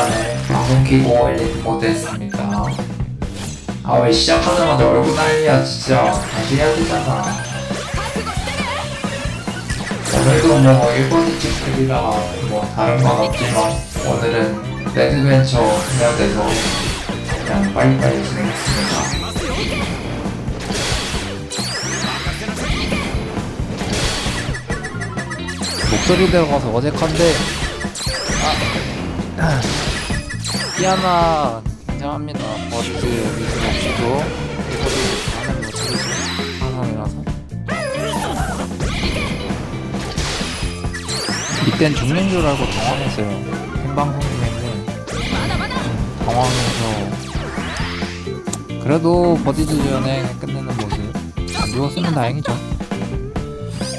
오랜만에 방송 키고 엘리트 모드 했습니다. 아 왜 시작하자마자 얼굴 난리야 진짜 다시 해야 되잖아. 오늘도 뭐 일본인 찍들이라 뭐 다른 건 없지만 오늘은 레드벤처 해야 돼서 그냥 빨리빨리 진행했습니다. 목소리 들어가서 어색한데 아, 피아나 굉장합니다. 버리즈 리듬 없이도. 이거도 많은 못하는 상황이라서 이땐 죽는 줄 알고 당황했어요. 생방송 중인데 좀 당황해서. 그래도 버디즈 전에 끝내는 모습 안 죽었으면 다행이죠.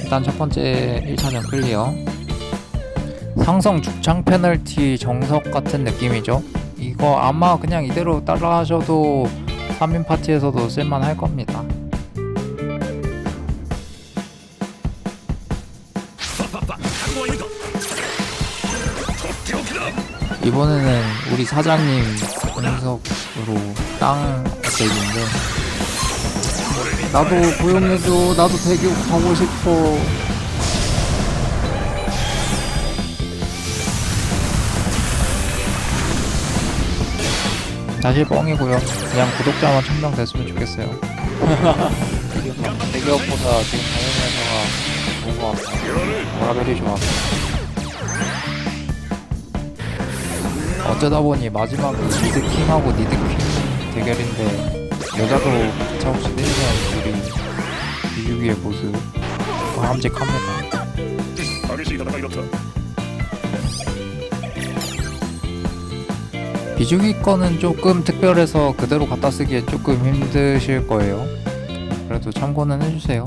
일단 첫 번째 1차전 클리어. 상성 죽창 페널티 정석 같은 느낌이죠 이거 아마 그냥 이대로 따라 하셔도 3인 파티에서도 쓸만 할 겁니다. 이번에는 우리 사장님 분석으로 땅 어택인데 나도 고용해줘 나도 대교 가고 싶어 사실 뻥이고요. 그냥 구독자만 천명 됐으면 좋겠어요. 대기업보다 지금 당연히 회사가 좋은 것 같아요. 워라벨이 좋아서 어쩌다 보니 마지막에 니드킹하고 니드퀸 대결인데 여자도 가차없이 때리는 우리 비주기의 모습. 바람직합니다 거는 조금 특별해서 그대로 갖다 쓰기에 조금 힘드실 거예요. 그래도 참고는 해주세요.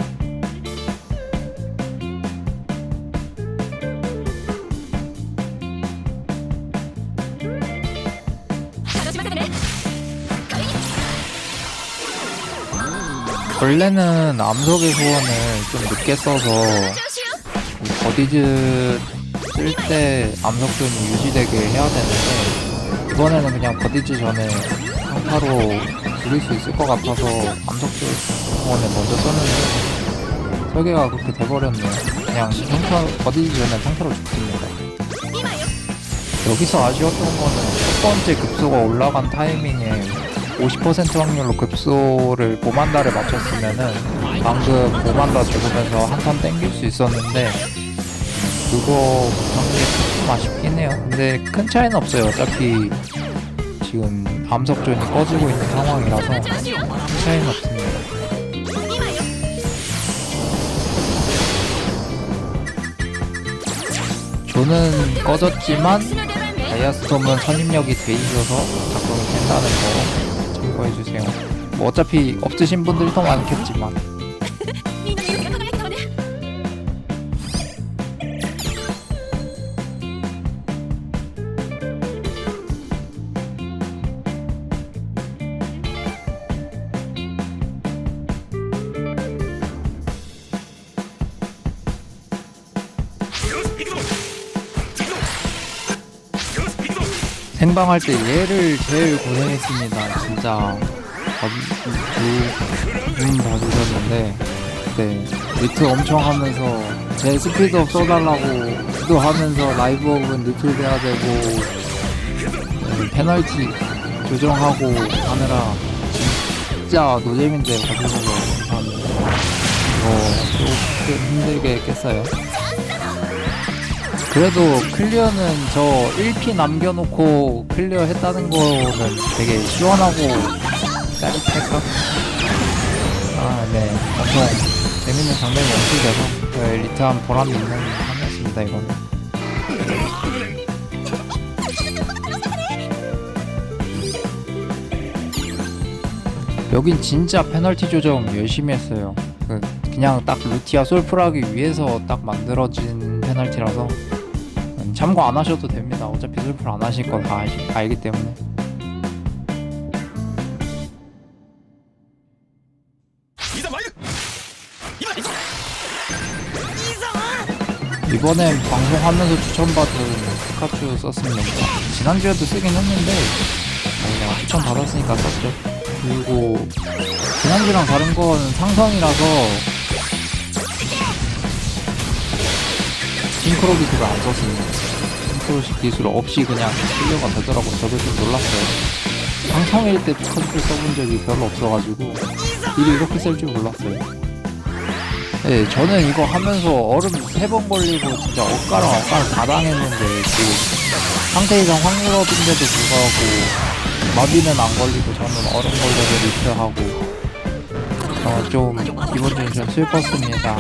원래는 암석의 소원을 좀 늦게 써서 버디즈 쓸 때 암석존이 유지되게 해야 되는데 이번에는 그냥 버디즈 전에 상타로 죽일 수 있을 것 같아서 암석존 소원을 먼저 썼는데 설계가 그렇게 돼버렸네요. 그냥 상타, 버디즈 전에 상타로 죽습니다. 여기서 아쉬웠던 거는 첫 번째 급소가 올라간 타이밍에 50% 확률로 급소를 보만다를 맞췄으면은 방금 보만다 죽으면서 한 턴 땡길 수 있었는데 그거 못한 게 조금 아쉽긴 해요. 근데 큰 차이는 없어요. 어차피 지금 암석존이 꺼지고 있는 상황이라서 큰 차이는 없습니다. 존은 꺼졌지만 다이아스톰은 선입력이 돼 있어서 작동이 된다는 거 참고해주세요. 뭐 어차피 없으신 분들도 많겠지만 생방할 때 얘를 제일 고생했습니다. 진짜 눈 봐주셨는데 그때 리트 엄청 하면서 제 스피드업 써달라고 기도하면서 라이브업은 리틀 돼야 되고 네, 페널티 조정하고 하느라 진짜 노잼인데 봐주셔서 감사합니다. 이거 조금 힘들게 깼어요. 그래도 클리어는 저 1피 남겨놓고 클리어 했다는 거는 되게 시원하고 짜릿할까? 아, 네. 엄청 재밌는 장면이 연출돼서 그 리트한 보람이 있는 판이었습니다, 이거는. 여긴 진짜 페널티 조정 열심히 했어요. 그 그냥 딱 루티아 솔프하기 위해서 딱 만들어진 페널티라서 음, 참고 안 하셔도 됩니다. 어차피 솔플 안 하실 거 다 알기 때문에. 이번엔 방송하면서 추천받은 피카츄 썼습니다. 지난주에도 쓰긴 했는데 어, 내가 추천 받았으니까 썼죠. 그리고 지난주랑 다른 거는 상성이라서 싱크로 기술을 안 썼습니다. 싱크로 기술 없이 그냥 클리어가 되더라고요. 저도 좀 놀랐어요. 상성일 때 피카츄를 써본 적이 별로 없어가지고 일이 이렇게 쓸 줄 몰랐어요. 네, 저는 이거 하면서 얼음 세 번 걸리고 진짜 엇가랑 엇가랑 다 당했는데 지금 상태 이상 확률업인데도 불구하고 마비는 안 걸리고 저는 얼음 걸려서 리트하고 어, 좀 기분 좀 슬펐습니다.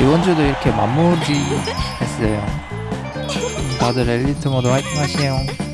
이번 주도 이렇게 마무리 했어요. 다들 엘리트 모드 화이팅 하시에요.